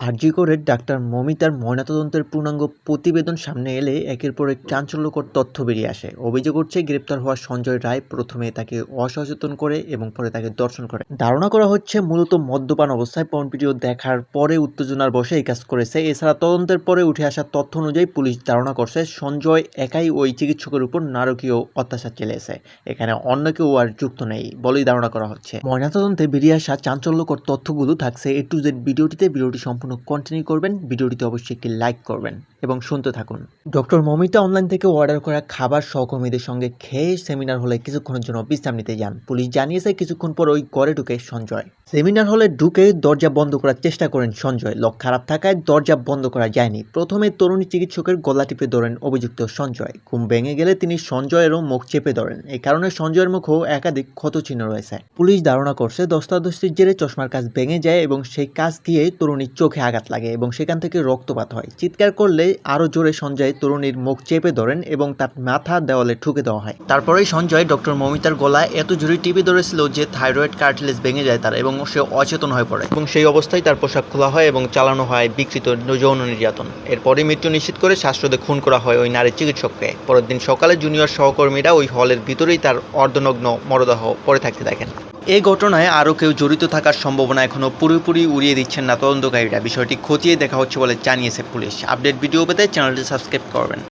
আরজি করে ডাক্তার মমিতার ময়নাতদন্তের পূর্ণাঙ্গ প্রতিবেদন সামনে এলে একের পর এক চাঞ্চল্যকর তথ্য বেরিয়ে আসে। অভিযোগ উঠছে, গ্রেপ্তার হওয়া সঞ্জয় রায় প্রথমে তাকে অসচেতন করে এবং পরে তাকে দর্শন করে। ধারণা করা হচ্ছে, মূলত মদ্যপান অবস্থায় পর্ন ভিডিও দেখার পরে উত্তেজনার বসে এই কাজ করেছে। এছাড়া তদন্তের পরে উঠে আসা তথ্য অনুযায়ী পুলিশ ধারণা করছে, সঞ্জয় একাই ওই চিকিৎসকের উপর নারকীয় অত্যাচার চালিয়েছে। এখানে অন্য কেউ আর যুক্ত নেই বলেই ধারণা করা হচ্ছে। ময়নাতদন্তে বেরিয়ে আসা চাঞ্চল্যকর তথ্যগুলো থাকছে এ টু জেড ভিডিওটিতে। ভিডিওটি সম্পূর্ণ কন্টিনিউ করবেন। ভিডিওটিতে অবশ্যই একটি লাইক করবেন। এবং শুনতে থাকুন। ডক্টর মমিতা অনলাইন থেকে অর্ডার করা খাবার সহকর্মীদের সঙ্গে খেয়ে সেমিনার হলে কিছুক্ষণের জন্য বিশ্রাম নিতে যান। পুলিশ জানিয়েছে কিছুক্ষণ পর ওই ঘরে ঢুকে সঞ্জয়। সেমিনার হলে ঢুকে দরজা বন্ধ করার চেষ্টা করেন সঞ্জয়। লক খারাপ থাকায় দরজা বন্ধ করা যায়নি। প্রথমে তরুণী চিকিৎসকের গলা টিপে ধরেন অভিযুক্ত সঞ্জয়। ঘুম ভেঙে গেলে তিনি সঞ্জয়েরও মুখ চেপে ধরেন। এই কারণে সঞ্জয়ের মুখেও একাধিক ক্ষতচিহ্ন রয়েছে। পুলিশ ধারণা করছে দস্তাদস্তির জেরে চশমার কাজ ভেঙে যায় এবং সেই কাজ দিয়ে তরুণীর চোখে আঘাত লাগে এবং সেখান থেকে রক্তপাত হয়। চিৎকার করলে আরও জোরে সঞ্জয় তরুণীর মুখ চেপে ধরেন এবং তার মাথা দেওয়ালে ঠুকে দেওয়া হয়। তারপরেই সঞ্জয় ডক্টর মমিতার গলায় এত জোরে টিপে ধরেছিল যে থাইরয়েড কার্টিলেজ ভেঙে যায় তার এবং সে অচেতন হয়ে পড়ে। এবং সেই অবস্থায় তার পোশাক খোলা হয় এবং চালানো হয় বিকৃত যৌন নির্যাতন। এরপরই মৃত্যু নিশ্চিত করে শ্বাসরোধে খুন করা হয় ওই নারী চিকিৎসককে। পরের দিন সকালে জুনিয়র সহকর্মীরা ওই হলের ভিতরেই তার অর্ধনগ্ন মরদেহ পড়ে থাকতে দেখেন। এই ঘটনায় আরও কেউ জড়িত থাকার সম্ভাবনা এখনও পুরোপুরি উড়িয়ে দিচ্ছেন না তদন্তকারীরা। বিষয়টি খতিয়ে দেখা হচ্ছে বলে জানিয়েছে পুলিশ। আপডেট ভিডিও পেতে চ্যানেলটি সাবস্ক্রাইব করবেন।